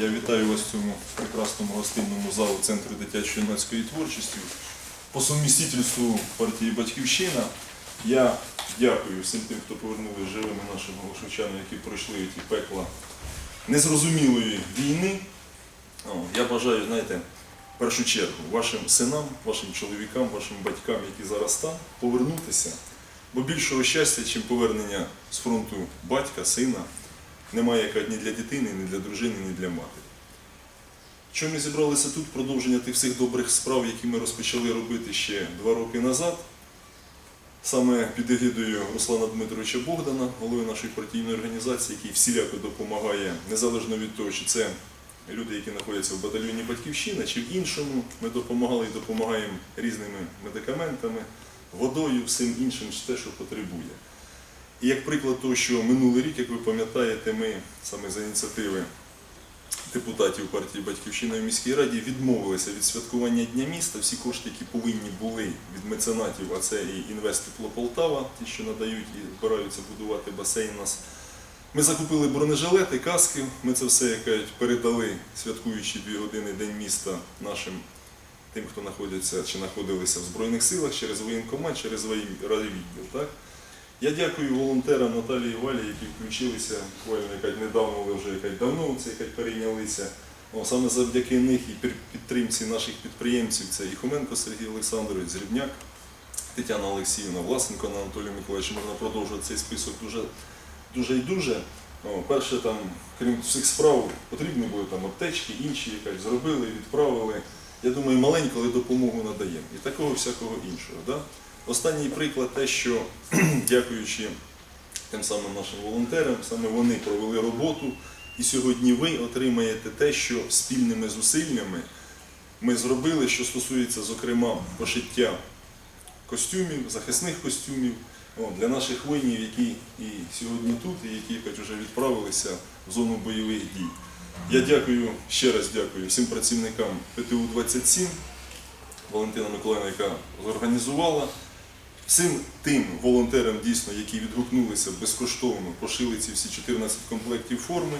Я вітаю вас в цьому прекрасному гостинному залу Центру дитячої юнацької творчості. По сумістительству партії Батьківщина я дякую всім тим, хто повернули живими нашим голошевчанам, які пройшли ті пекла незрозумілої війни. Я бажаю, знаєте, в першу чергу вашим синам, вашим чоловікам, вашим батькам, які зараз там, повернутися. Бо більшого щастя, чим повернення з фронту батька, сина, немає як ні для дитини, ні для дружини, ні для матері. Що ми зібралися тут, продовження тих всіх добрих справ, які ми розпочали робити ще два роки назад, саме під егідою Руслана Дмитровича Богдана, голови нашої партійної організації, який всіляко допомагає, незалежно від того, чи це люди, які знаходяться в батальйоні Батьківщина, чи в іншому. Ми допомагали і допомагаємо різними медикаментами, водою, всім іншим, те, що потребує. І як приклад того, що минулий рік, як ви пам'ятаєте, ми саме за ініціативи депутатів партії Батьківщина в міській раді відмовилися від святкування Дня міста. Всі кошти, які повинні були від меценатів, а це і інвестипло Полтава, ті, що надають і збираються будувати басейн у нас. Ми закупили бронежилети, каски. Ми це все як кажуть, передали, святкуючи дві години День міста нашим тим, хто знаходиться чи знаходилися в Збройних силах через воєнкомат, через райвідділ. Так? Я дякую волонтерам Наталії і Валі, які включилися буквально якась недавно, але вже якась давно це якась перейнялися. О, саме завдяки них і підтримці наших підприємців це і Хоменко Сергій Олександрович, Зрібняк, Тетяна Олексіївна, Власенко на Анатолій Миколаївич. Можна продовжувати цей список дуже, дуже і дуже. О, перше, там, крім всіх справ, потрібні були там аптечки, інші якась зробили, відправили. Я думаю, маленьку, але допомогу надаємо. І такого всякого іншого. Да? Останній приклад те, що дякуючи тим самим нашим волонтерам, саме вони провели роботу, і сьогодні ви отримаєте те, що спільними зусиллями ми зробили, що стосується, зокрема, пошиття костюмів, захисних костюмів для наших воїнів, які і сьогодні тут, і які якось вже відправилися в зону бойових дій. Я дякую, ще раз дякую всім працівникам ПТУ-27, Валентина Миколаївна, яка зорганізувала. Всім тим волонтерам, дійсно, які відгукнулися безкоштовно, пошили ці всі 14 комплектів форми.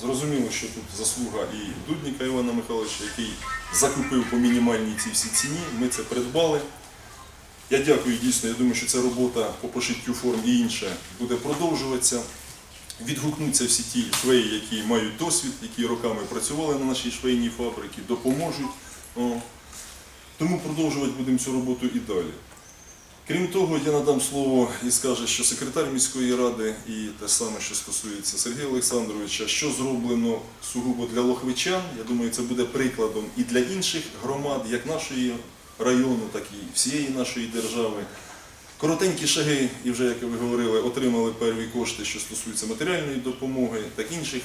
Зрозуміло, що тут заслуга і Дудніка Івана Михайловича, який закупив по мінімальній цій всій ціні. Ми це придбали. Я дякую дійсно. Я думаю, що ця робота по пошиттю форм і інше буде продовжуватися. Відгукнуться всі ті швеї, які мають досвід, які роками працювали на нашій швейній фабриці, допоможуть. Тому продовжувати будемо цю роботу і далі. Крім того, я надам слово і скаже, що секретар міської ради і те саме, що стосується Сергія Олександровича, що зроблено сугубо для лохвичан. Я думаю, це буде прикладом і для інших громад, як нашої району, так і всієї нашої держави. Коротенькі шаги, і вже, як ви говорили, отримали перві кошти, що стосуються матеріальної допомоги, так інших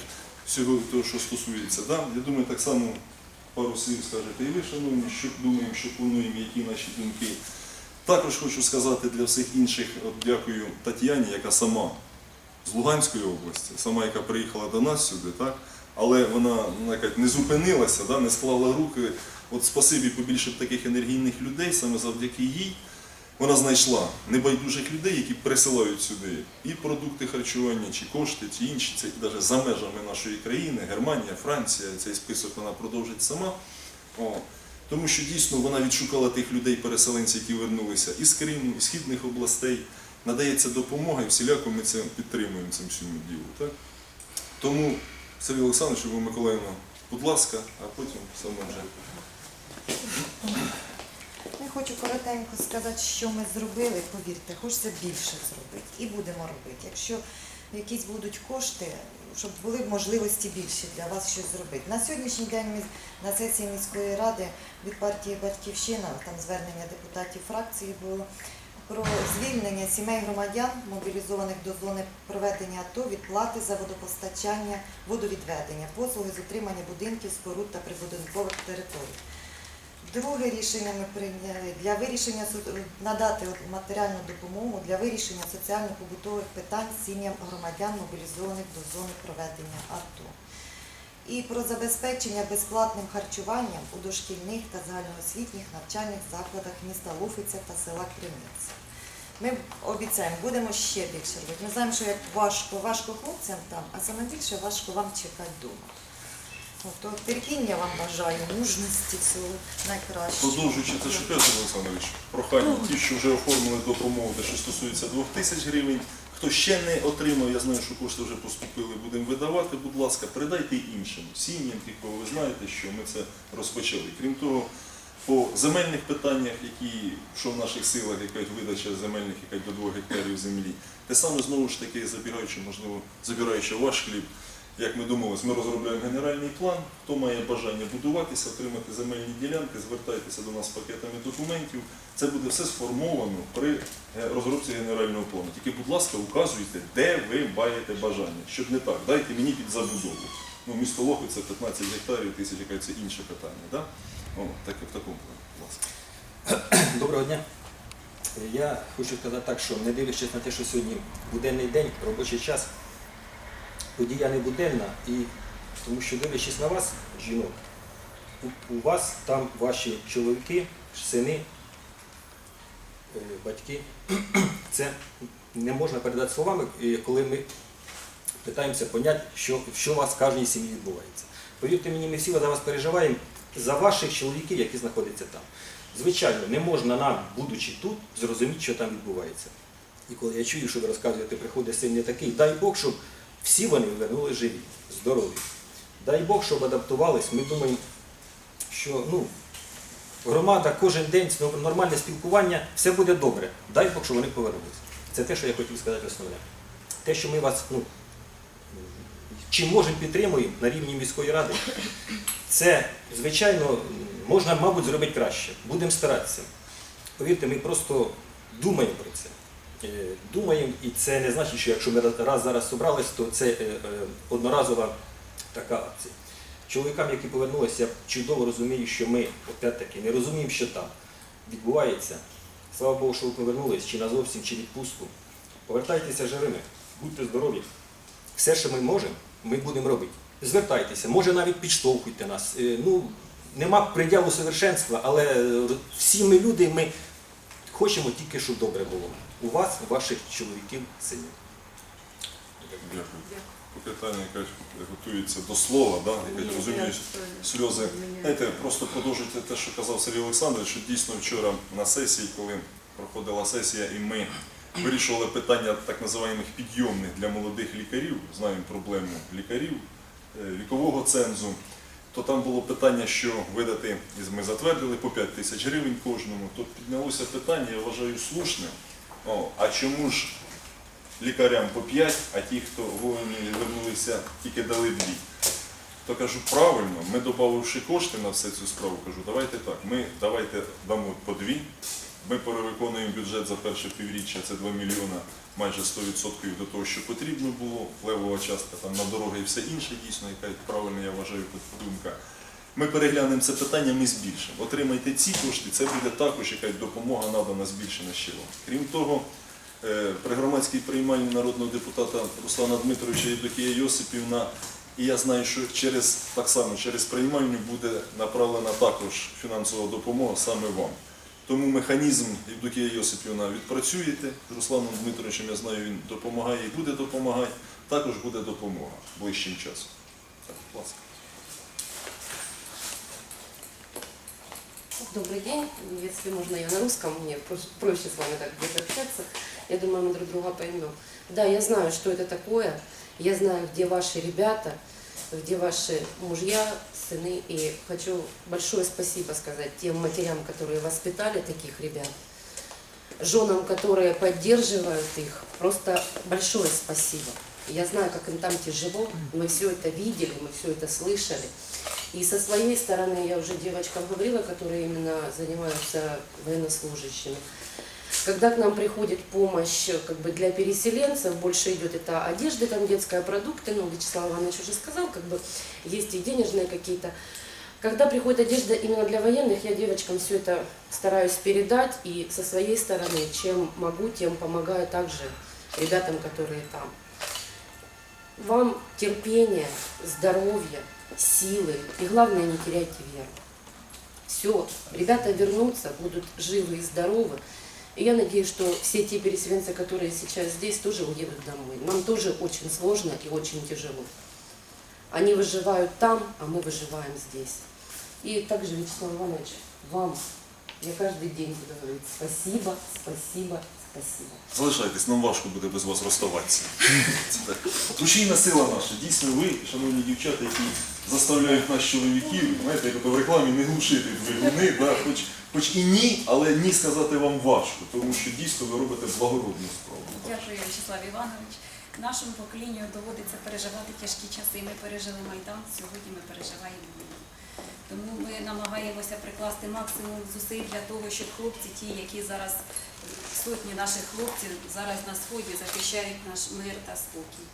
всього того, що стосується. Да? Я думаю, так само пару слів скажете і ви, шановні, що думаємо, що плануємо, які наші думки. Також хочу сказати для всіх інших, от дякую Тетяні, яка сама з Луганської області, сама, яка приїхала до нас сюди, так? але вона ну, як не зупинилася, да? не склала руки. От спасибі побільше таких енергійних людей, саме завдяки їй. Вона знайшла небайдужих людей, які присилають сюди і продукти харчування, чи кошти, чи інші, це навіть за межами нашої країни, Германія, Франція, цей список вона продовжить сама. О. Тому що дійсно вона відшукала тих людей-переселенців, які вернулися із Криму, із східних областей. Надається допомога і всіляко ми це підтримуємо цим всьому ділу. Так? Тому, Сергій Олександрович, ви Миколаївна, будь ласка, а потім саме вже. Я хочу коротенько сказати, що ми зробили. Повірте, хочеться більше зробити і будемо робити. Якщо якісь будуть кошти, щоб були можливості більші для вас щось зробити. На сьогоднішній день ми на сесії міської ради від партії Батьківщина, там звернення депутатів фракції було про звільнення сімей громадян, мобілізованих до зони проведення АТО від плати за водопостачання, водовідведення, послуги з утримання будинків, споруд та прибудинкових територій. Друге рішення ми прийняли для вирішення надати матеріальну допомогу для вирішення соціально-побутових питань сім'ям громадян, мобілізованих до зони проведення АТО. І про забезпечення безплатним харчуванням у дошкільних та загальноосвітніх навчальних закладах міста Луфиця та села Кремінці. Ми обіцяємо, будемо ще більше робити. Ми знаємо, що як важко, важко хлопцям там, а саме більше важко вам чекати вдома. Тобто терпіння вам бажаю, мужності цього найкращого. Продовжуючи те, що Петр Олександрович, прохання ті, що вже оформили допомогу, те, що стосується 2 тисяч гривень. Хто ще не отримав, я знаю, що кошти вже поступили, будемо видавати, будь ласка, передайте іншим сім'ям, тих, ви знаєте, що ми це розпочали. Крім того, по земельних питаннях, які що в наших силах, якась видача земельних якась до 2 гектарів землі, те саме знову ж таки, забігаючи, можливо, забираючи ваш хліб, як ми домовились, ми розробляємо генеральний план. Хто має бажання будуватися, отримати земельні ділянки, звертайтеся до нас з пакетами документів. Це буде все сформовано при е, розробці генерального плану. Тільки, будь ласка, указуйте, де ви маєте бажання. Щоб не так, дайте мені під забудову. Ну, місто Лохи це 15 гектарів, тисяч яка це інше питання. Да? О, так, в такому плані, будь ласка. Доброго дня. Я хочу сказати так, що не дивлячись на те, що сьогодні буденний день, робочий час, подія не буденна, і тому що дивлячись на вас, жінок, у, у вас там ваші чоловіки, сини, е, батьки. Це не можна передати словами, коли ми питаємося поняти, що, що у вас в кожній сім'ї відбувається. Повірте мені, ми всі за вас переживаємо за ваших чоловіків, які знаходяться там. Звичайно, не можна нам, будучи тут, зрозуміти, що там відбувається. І коли я чую, що ви розказуєте, приходить син не такий, дай Бог, щоб всі вони вернули живі, здорові. Дай Бог, щоб адаптувались. Ми думаємо, що ну, громада кожен день нормальне спілкування, все буде добре. Дай Бог, щоб вони повернулися. Це те, що я хотів сказати основне. Те, що ми вас ну, чим можемо підтримуємо на рівні міської ради, це, звичайно, можна, мабуть, зробити краще. Будемо старатися. Повірте, ми просто думаємо про це. Е, Думаємо, і це не значить, що якщо ми раз зараз зібрались, то це е, е, одноразова така акція. Чоловікам, які повернулися, я чудово розумію, що ми, опять-таки, не розуміємо, що там відбувається. Слава Богу, що ви повернулись, чи назовсім, чи відпустку. Повертайтеся живими, будьте здорові. Все, що ми можемо, ми будемо робити. Звертайтеся, може навіть підштовхуйте нас. Ну, нема приділу совершенства, але всі ми люди, ми хочемо тільки, щоб добре було. У вас, у ваших чоловіків, синів. Дякую. Питання, яке готується до слова, да? яке розумієш, сльози. Знаєте, просто продовжуйте те, що казав Сергій Олександрович, що дійсно вчора на сесії, коли проходила сесія, і ми вирішували питання так називаємих підйомних для молодих лікарів, знаємо проблему лікарів, е, вікового цензу, то там було питання, що видати, ми затвердили по 5 тисяч гривень кожному, то піднялося питання, я вважаю, слушне. О, а чому ж лікарям по 5, а ті, хто воїни вернулися, тільки дали 2. То кажу, правильно, ми додавши кошти на всю цю справу, кажу, давайте так, ми давайте дамо по 2, ми перевиконуємо бюджет за перше півріччя, це 2 мільйона, майже 100% до того, що потрібно було, левова частка там на дороги і все інше, дійсно, яка правильно, я вважаю, думка. Ми переглянемо це питання, ми збільшимо. Отримайте ці кошти, це буде також якась допомога надана збільшена ще вам. Крім того, е, при громадській приймальні народного депутата Руслана Дмитровича Євдокія Йосипівна, і я знаю, що через так само через приймальню буде направлена також фінансова допомога саме вам. Тому механізм Євдокія Йосипівна відпрацюєте. З Русланом Дмитровичем, я знаю, він допомагає і буде допомагати. Також буде допомога ближчим часом. Так, будь ласка. Добрый день. Если можно, я на русском, мне проще, с вами так будет общаться. Я думаю, мы друг друга поймем. Да, я знаю, что это такое. Я знаю, где ваши ребята, где ваши мужья, сыны. И хочу большое спасибо сказать тем матерям, которые воспитали таких ребят, женам, которые поддерживают их. Просто большое спасибо. Я знаю, как им там тяжело. Мы все это видели, мы все это слышали. И со своей стороны, я уже девочкам говорила, которые именно занимаются военнослужащими, когда к нам приходит помощь как бы для переселенцев, больше идет это одежда, там детская, продукты, ну, Вячеслав Иванович уже сказал, как бы есть и денежные какие-то. Когда приходит одежда именно для военных, я девочкам все это стараюсь передать, и со своей стороны, чем могу, тем помогаю также ребятам, которые там. Вам терпения, здоровья, силы и главное не теряйте веру. Все, ребята вернутся, будут живы и здоровы. И я надеюсь, что все те переселенцы, которые сейчас здесь, тоже уедут домой. Нам тоже очень сложно и очень тяжело. Они выживают там, а мы выживаем здесь. И также, Вячеслав Иванович, вам я каждый день буду говорить спасибо, спасибо, спасибо. Залишайтесь, нам важко буде без вас розставатися. Рушійна сила наша. Дійсно, ви, шановні дівчата, які заставляють нас чоловіків, знаєте, як в рекламі не глушити двигуни, да? хоч, хоч і ні, але ні сказати вам важко, тому що дійсно ви робите благородну справу. Дякую, Вячеслав Іванович. Нашому поколінню доводиться переживати тяжкі часи. Ми пережили Майдан, сьогодні ми переживаємо війну. Тому ми намагаємося прикласти максимум зусиль для того, щоб хлопці, ті, які зараз сотні наших хлопців зараз на сході захищають наш мир та спокій.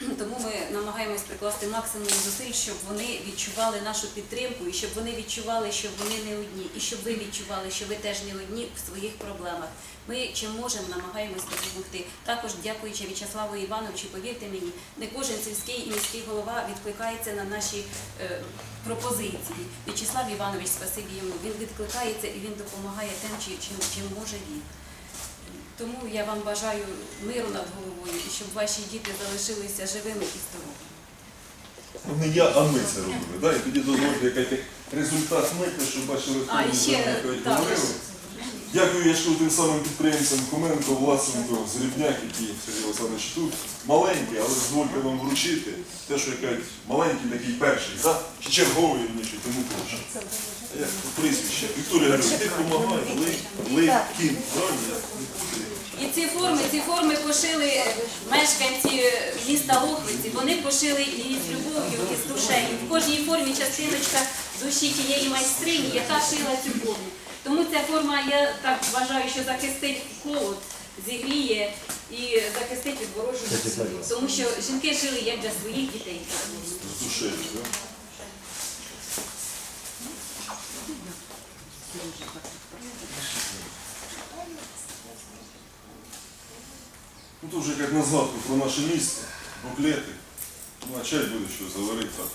Тому ми намагаємось прикласти максимум зусиль, щоб вони відчували нашу підтримку і щоб вони відчували, що вони не одні, і щоб ви відчували, що ви теж не одні в своїх проблемах. Ми чим можемо, намагаємось допомогти. Також дякуючи В'ячеславу Івановичу, повірте мені, не кожен сільський і міський голова відкликається на наші е, пропозиції. В'ячеслав Іванович, спасибі йому, він відкликається і він допомагає тим, чим, чим може він. Тому я вам бажаю миру над головою і щоб ваші діти залишилися живими і здоровими. Ну, Не я, а ми це робили. Да? І тоді дозвольте який результат мити, щоб бачили, що ми так. говорили. Дякую, я тим самим підприємцям Коменко, Власенко, Зрібняк, які Сергій Олександрович тут маленькі, але дозвольте вам вручити те, що кажуть, маленький такий перший, да? чи черговий ніж, тому прошу. Як прізвище? Вікторія Григорівна, ти допомагає, путаю? І ці форми, ці форми пошили мешканці міста Лохвиці. Вони пошили її з любов'ю і з душею. В кожній формі частиночка душі тієї майстрині, яка шила цю форму. Тому ця форма, я так вважаю, що захистить холод, зігріє і захистить від ворожого суду. Тому що жінки шили як для своїх дітей. Ну, то вже як на згадку про наше місто, буклети. Ну, а чай буде що заварити так.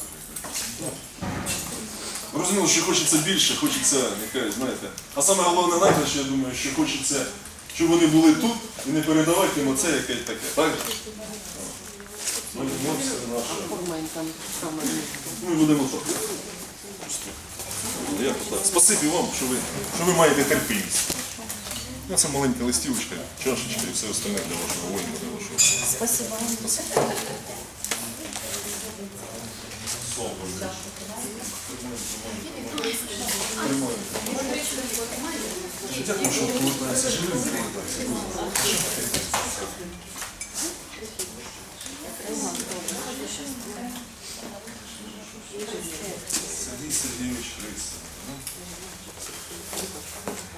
Розуміло, що хочеться більше, хочеться, нехай, знаєте. А саме головне найкраще, я думаю, що хочеться, щоб вони були тут і не передавати їм оце яке таке, так? Ну, ну, все наше. Ми будемо так. Так? Спасибі вам, що ви, що ви маєте терпимість. Ну, Це маленька листівочка, чашечка і все остальне для вашого воїна, для вашого. Спасибо. Дякую, що повертається живим, повертається. Сергій Сергійович Христин.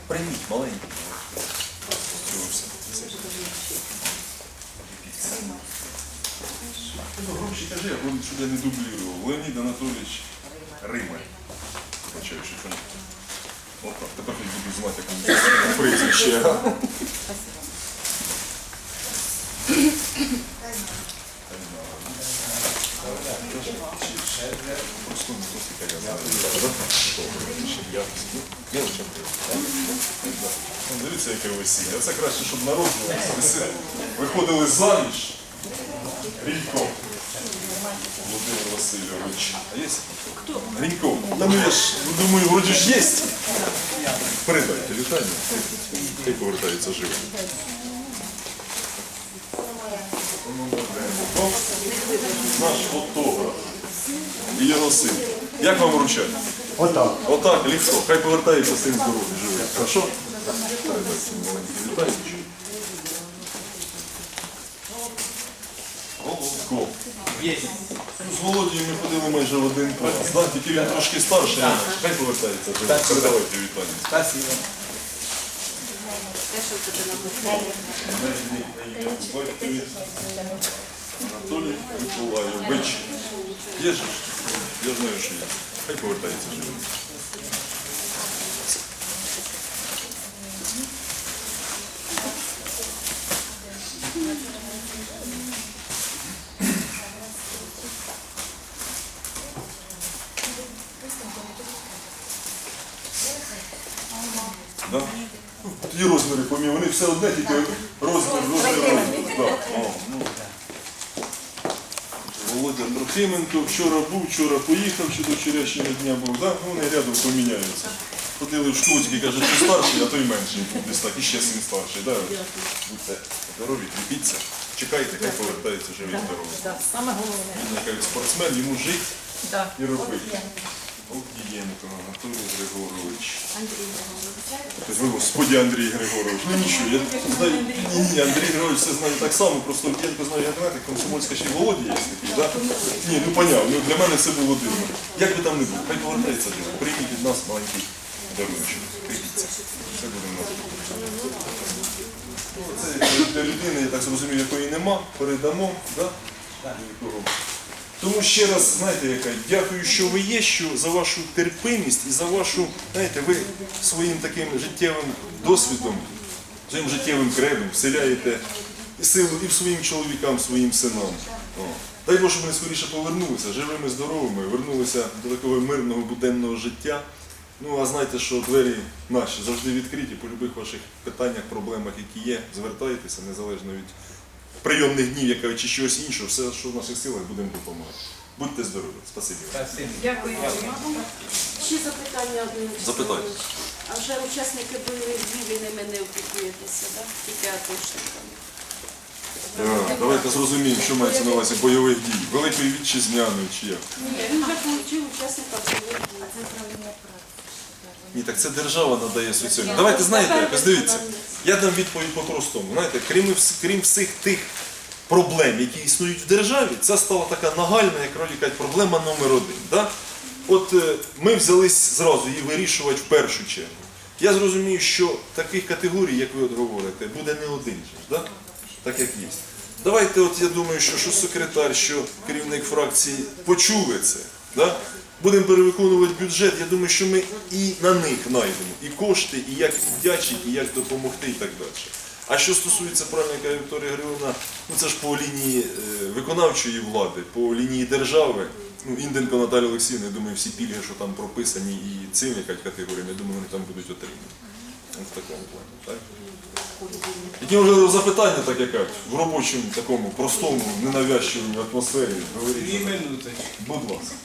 Прийміть маленький. Громче кажи, я буду, щоб не дублював. Леонід Анатолійович От так, тепер хоч буду знати, як прізвище. Просто не яка я знаю. Я я Дивіться, яке весілля. Це краще, щоб весілля. Виходили заміж. Рідко. Володимир Васильович. А є? Хто? Гриньков. Та ну я ж думаю, вроді ж є. Передайте вітання. Хай повертається живим. Наш фотограф. І його син. Як вам вручати? Отак. Отак, легко. Хай повертається син здоровий, живий. Хорошо? Передайте маленькі вітання. Головко. Ну, З Володією ми ходили майже в один клас. Да, тільки він трошки старший. а Хай повертається живий. Передавайте вітання. Анатолій Миколайович. Є ж? Я знаю, що є. Хай повертається живим. Да? Тоді розміри помі, вони все одне, тільки розмір, розмір, розмір. Да. О, ну. Володя Трохименко. Вчора був, вчора поїхав, чи до вчорашнього дня був. Да? Ну, вони рядом поміняються. Ходили в школі, каже, ти старший, а той менший був десь так, і ще син старший. Да? Будьте здорові, кріпіться. Чекайте, хай повертається живі здоровий. Саме головне. Він як спортсмен, йому жить і робити. Огієнко Анатолій Григорович. Тобто, ви, Господи, Андрій Григорович. Ну нічого, я знаю, ні, ні, Андрій Григорович все знаю так само, просто знаю, як знаєте, комсомольська ще й Володя є такий, да? Ні, ну понятно, ну, для мене це було дивно. Як би там не було, хай повертається нас. Прийміть від нас маленький даруночок. Кріпіться. Все буде нас. Ну, Це для людини, я так зрозумів, якої нема, передамо, да? Нікого. Тому ще раз, знаєте, яка, дякую, що ви є, що за вашу терпимість і за вашу, знаєте, ви своїм таким життєвим досвідом, своїм життєвим кредом вселяєте і силу і своїм чоловікам, своїм синам. О. Дай Боже, щоб вони скоріше повернулися, живими, здоровими, вернулися до такого мирного буденного життя. Ну, а знайте, що двері наші завжди відкриті по будь-яких ваших питаннях, проблемах, які є, звертайтеся, незалежно від прийомних днів, яка чи чогось іншого, все, що в наших силах, будемо допомагати. Будьте здорові, спасибі. Дякую. Ще запитання одне. Запитайте. А вже учасники бойових дій ви ними не опікуєтеся, так? Тільки атошниками. Давайте зрозуміємо, що мається на увазі бойових дій. Великої вітчизняної чи як? Ні, він вже отримав учасника бойових дій. Ні, так це держава надає соціальну. Давайте знаєте, якось дивіться. Я дам відповідь по-простому. Знаєте, крім, крім всіх тих проблем, які існують в державі, це стала така нагальна, як вроді кажуть, проблема номер один. Да? От е, ми взялись зразу її вирішувати в першу чергу. Я зрозумію, що таких категорій, як ви от говорите, буде не один да? так як є. Давайте, от я думаю, що, що секретар, що керівник фракції почули це. Да? Будемо перевиконувати бюджет. Я думаю, що ми і на них знайдемо і кошти, і як віддячити, і як допомогти, і так далі. А що стосується правильно каже Вікторія Григорівна, ну це ж по лінії е, виконавчої влади, по лінії держави. Ну, Інденко Наталя Олексіївна, я думаю, всі пільги, що там прописані, і цим якась категоріями, я думаю, вони там будуть отримані. В такому плані, так? Які вже запитання, так як в робочому такому простому, ненавязчивому атмосфері Дві минути. Будь ласка.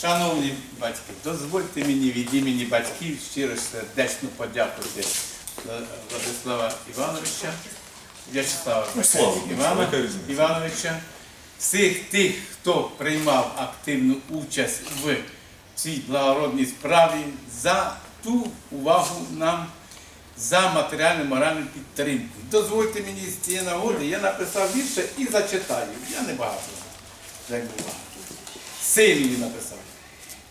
Шановні батьки, дозвольте мені від імені батьків щиро сердечно подякувати е, Владислава Івановича, В'ячеслава Ну? Івановича, всіх тих, хто приймав активну участь в цій благородній справі за ту увагу нам за матеріальну моральну підтримку. Дозвольте мені з цієї нагоди, я написав вірше і зачитаю. Я не багато. як буває. Синові написав.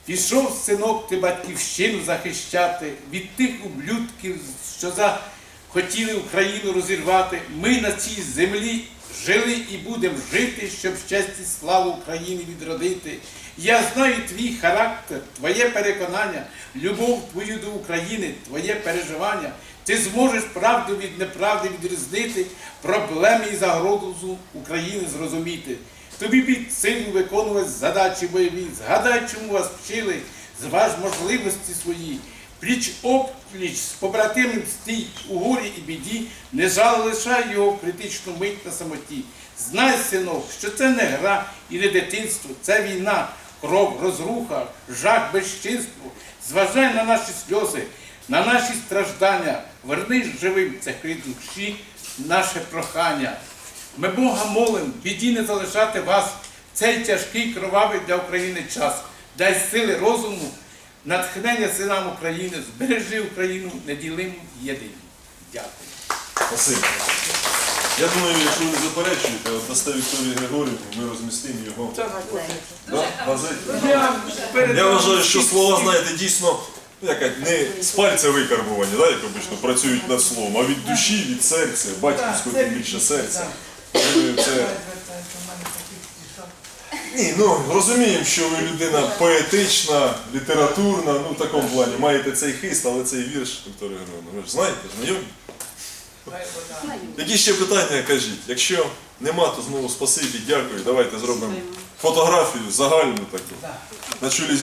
Пішов синок ти батьківщину захищати від тих ублюдків, що захотіли Україну розірвати. Ми на цій землі жили і будемо жити, щоб щастя славу Україні відродити. Я знаю твій характер, твоє переконання, любов твою до України, твоє переживання. Ти зможеш правду від неправди відрізнити, проблеми і загрозу України зрозуміти. Тобі під силу виконувати задачі бойові. Згадай, чому вас вчили, зваж можливості свої. Пліч опліч з побратимом стій у горі і біді, не жал лишай його критичну мить на самоті. Знай, синок, що це не гра і не дитинство, це війна, кров, розруха, жах, безчинство. Зважай на наші сльози, на наші страждання, вернись живим це крик душі, наше прохання. Ми Бога молим, біді не залишати вас в цей тяжкий кровавий для України час. Дай сили розуму, натхнення синам України, збережи Україну неділиму єдину. Дякую. Спасибі. Я думаю, якщо ви не заперечуєте, от дасте Вікторії Григорівні, ми розмістимо його да, газеті. Я вважаю, що слова, знаєте, дійсно ну, не з пальця викарбувані, да, як обично працюють над словом, а від душі, від серця, батьківського тим більше серця. Думаю, це... Ні, ну розуміємо, що ви людина поетична, літературна, ну в такому плані маєте цей хист, але цей вірш, Вікторія Григорівна, ви ж знаєте, знайомі? Які ще питання кажіть? Якщо нема, то знову спасибі, дякую. Давайте зробимо фотографію загальну таку. На чолі